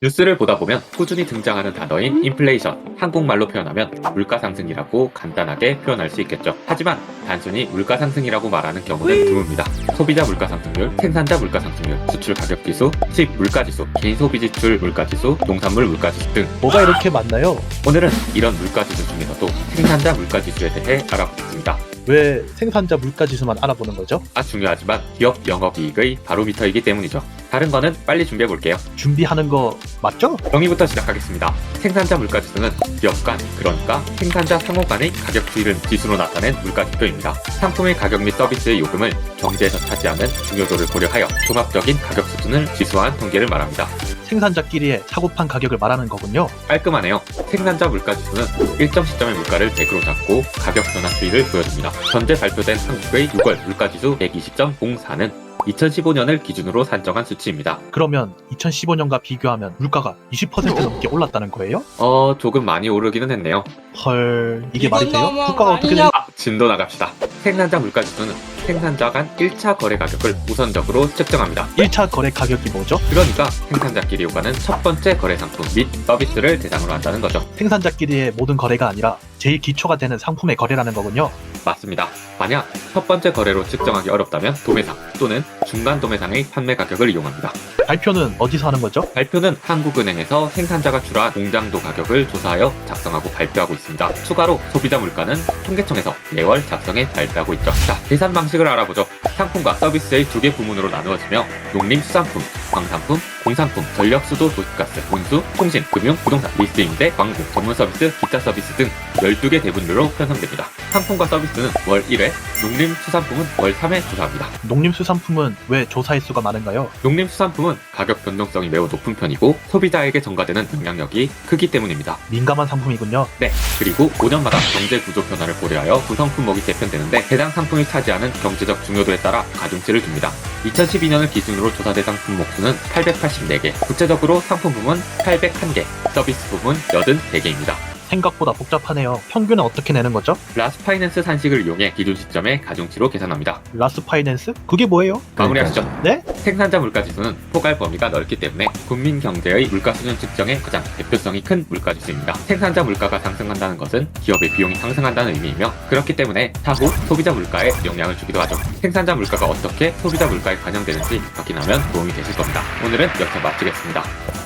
뉴스를 보다 보면 꾸준히 등장하는 단어인 인플레이션, 한국말로 표현하면 물가 상승이라고 간단하게 표현할 수 있겠죠. 하지만 단순히 물가 상승이라고 말하는 경우는 드뭅니다. 소비자 물가 상승률, 생산자 물가 상승률, 수출 가격 지수, 수입 물가 지수, 개인 소비 지출 물가 지수, 농산물 물가 지수 등 뭐가 이렇게 많나요? 오늘은 이런 물가 지수 중에서도 생산자 물가 지수에 대해 알아보겠습니다. 왜 생산자 물가 지수만 알아보는 거죠? 아주 중요하지만 기업 영업이익의 바로미터이기 때문이죠. 다른 거는 빨리 준비해 볼게요. 준비하는 거 맞죠? 정의부터 시작하겠습니다. 생산자 물가 지수는 기업 간, 그러니까 생산자 상호 간의 가격 추이를 지수로 나타낸 물가 지표입니다. 상품의 가격 및 서비스의 요금을 경제에서 차지하는 중요도를 고려하여 종합적인 가격 수준을 지수화한 통계를 말합니다. 생산자끼리의 사고판 가격을 말하는 거군요. 깔끔하네요. 생산자 물가 지수는 일정 시점의 물가를 100으로 잡고 가격 변화 추이를 보여줍니다. 현재 발표된 한국의 6월 물가 지수 120.04는 2015년을 기준으로 산정한 수치입니다. 그러면 2015년과 비교하면 물가가 20% 넘게 올랐다는 거예요? 어, 조금 많이 오르기는 했네요. 헐, 이게 말이 돼요? 물가가 거 어떻게? 되... 아, 진도 나갑시다. 생산자 물가 지수는 생산자 간 1차 거래 가격을 우선적으로 측정합니다. 1차 거래 가격이 뭐죠? 그러니까 생산자끼리 오가는 첫 번째 거래 상품 및 서비스를 대상으로 한다는 거죠. 생산자끼리의 모든 거래가 아니라 제일 기초가 되는 상품의 거래라는 거군요. 맞습니다. 만약 첫 번째 거래로 측정하기 어렵다면 도매상 또는 중간 도매상의 판매 가격을 이용합니다. 발표는 어디서 하는 거죠? 발표는 한국은행에서 생산자가 출한 공장도 가격을 조사하여 작성하고 발표하고 있습니다. 추가로 소비자 물가는 통계청에서 매월 작성해 발표하고 있죠. 자, 계산 방식 을 알아보죠. 상품과 서비스의 두 개 부문으로 나누어지며 농림수산품, 광산품, 공산품, 전력수도 도시가스, 운수, 통신, 금융, 부동산, 리스 임대, 광고, 전문 서비스, 기타 서비스 등 12개 대분류로 편성됩니다. 상품과 서비스는 월 1회, 농림수산품은 월 3회 조사합니다. 농림수산품은 왜 조사 횟수가 많은가요? 농림수산품은 가격 변동성이 매우 높은 편이고 소비자에게 전가되는 영향력이 크기 때문입니다. 민감한 상품이군요. 네, 그리고 5년마다 경제 구조 변화를 고려하여 구성 품목이 개편되는데 해당 상품이 차지하는 경제적 중요도에 따라 가중치를 줍니다. 2012년을 기준으로 조사 대상 품목 수는 884개, 구체적으로 상품 부문 801개, 서비스 부문 83개입니다. 생각보다 복잡하네요. 평균은 어떻게 내는 거죠? 라스파이낸스 산식을 이용해 기준 시점의 가중치로 계산합니다. 라스 파이낸스? 그게 뭐예요? 마무리하시죠. 네? 생산자 물가 지수는 포괄 범위가 넓기 때문에 국민 경제의 물가 수준 측정에 가장 대표성이 큰 물가 지수입니다. 생산자 물가가 상승한다는 것은 기업의 비용이 상승한다는 의미이며 그렇기 때문에 차후 소비자 물가에 영향을 주기도 하죠. 생산자 물가가 어떻게 소비자 물가에 반영되는지 확인하면 도움이 되실 겁니다. 오늘은 여기서 마치겠습니다.